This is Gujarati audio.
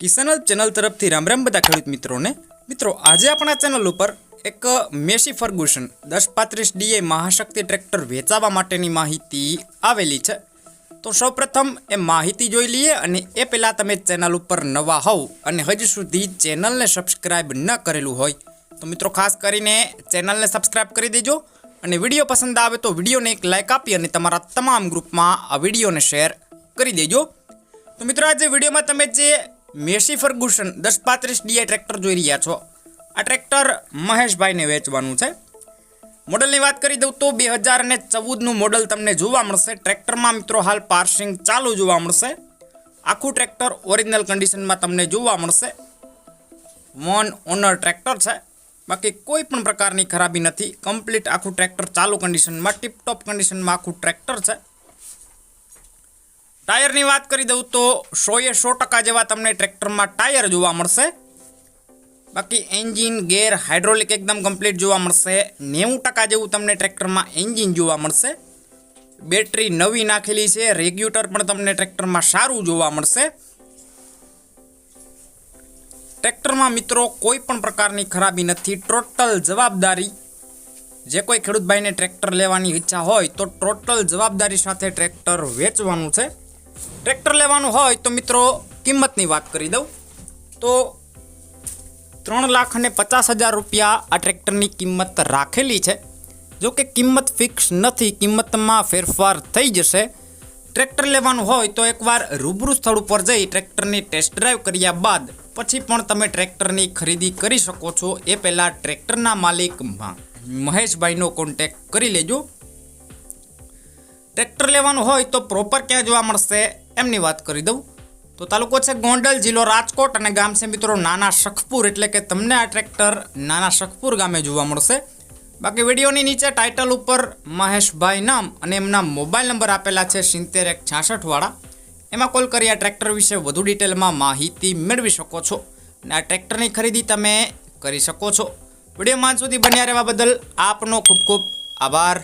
કિસાનલ ચેનલ તરફથી રામ રામ બધા ખેડૂત મિત્રોને. મિત્રો, આજે આપણા ચેનલ ઉપર એક મેસી ફર્ગુસન, દસ પાંત્રીસ ડીએ મહાશક્તિ ટ્રેક્ટર વેચાવા માટેની માહિતી આવેલી છે. તો સૌપ્રથમ એ માહિતી જોઈ લઈએ અને એ પહેલાં તમે ચેનલ ઉપર નવા હોવ અને હજી સુધી ચેનલને સબસ્ક્રાઇબ ન કરેલું હોય, તો મિત્રો ખાસ કરીને ચેનલને સબસ્ક્રાઇબ કરી દેજો અને વીડિયો પસંદ આવે તો વિડીયોને એક લાઇક આપી અને તમારા તમામ ગ્રુપમાં આ વિડીયોને શેર કરી દેજો. તો મિત્રો, આજે વિડીયોમાં તમે જે મેસી ફર્ગુસન દસ પાંત્રીસ ડીઆઈ ટ્રેક્ટર જોઈ રહ્યા છો. આ ટ્રેક્ટર મહેશભાઈને વેચવાનું છે. મોડલની વાત કરી દઉં તો બે હજાર અને ચૌદનું મોડલ તમને જોવા મળશે. ટ્રેક્ટરમાં મિત્રો હાલ પાર્સિંગ ચાલુ જોવા મળશે. આખું ટ્રેક્ટર ઓરિજિનલ કન્ડિશનમાં તમને જોવા મળશે. વન ઓનર ટ્રેક્ટર છે. બાકી કોઈ પણ પ્રકારની ખરાબી નથી. કમ્પ્લીટ આખું ટ્રેક્ટર ચાલુ કન્ડિશનમાં ટીપટોપ કન્ડિશનમાં આખું ટ્રેક્ટર છે. ટાયરની વાત કરી દઉં તો સોએ સો ટકા જેવા તમને ટ્રેક્ટરમાં ટાયર જોવા મળશે. બાકી એન્જિન ગેર હાઇડ્રોલિક એકદમ કમ્પ્લીટ જોવા મળશે. નેવું ટકા જેવું તમને ટ્રેક્ટરમાં એન્જિન જોવા મળશે. બેટરી નવી નાખેલી છે. રેગ્યુટર પણ તમને ટ્રેક્ટરમાં સારું જોવા મળશે. ટ્રેક્ટરમાં મિત્રો કોઈ પણ પ્રકારની ખરાબી નથી. ટોટલ જવાબદારી જે કોઈ ખેડૂતભાઈને ટ્રેક્ટર લેવાની ઈચ્છા હોય તો ટોટલ જવાબદારી સાથે ટ્રેક્ટર વેચવાનું છે. ટ્રેક્ટર લેવાનું હોય તો મિત્રો કિંમતની વાત કરી દઉં. તો ત્રણ લાખ અને પચાસ હજાર રૂપિયા આ ટ્રેક્ટરની કિંમત રાખેલી છે. જો કે કિંમત ફિક્સ નથી, કિંમતમાં ફેરફાર થઈ જશે. ટ્રેક્ટર લેવાનું હોય તો એકવાર રૂબરૂ સ્થળ ઉપર જઈ ટ્રેક્ટરની ટેસ્ટ ડ્રાઈવ કર્યા બાદ પછી પણ તમે ટ્રેક્ટરની ખરીદી કરી શકો છો. એ પહેલાં ટ્રેક્ટરના માલિક મહેશભાઈનો કોન્ટેક કરી લેજો. ટ્રેક્ટર લેવાનું હોય તો પ્રોપર ક્યાં જોવા મળશે એમની વાત કરી દઉં. તો તાલુકો છે ગોંડલ, જિલ્લો રાજકોટ અને ગામ છે મિત્રો નાના શખપુર, એટલે કે તમને આ ટ્રેક્ટર નાના શખપુર ગામે જોવા મળશે. બાકી વિડીયોની નીચે ટાઇટલ ઉપર મહેશભાઈ નામ અને એમના મોબાઈલ નંબર આપેલા છે સિત્તેર એક છાસઠવાળા એમાં કોલ કરી આ ટ્રેક્ટર વિશે વધુ ડિટેલમાં માહિતી મેળવી શકો છો અને આ ટ્રેક્ટરની ખરીદી તમે કરી શકો છો. વિડીયોમાં અંત સુધી બન્યા રહેવા બદલ આપનો ખૂબ ખૂબ આભાર.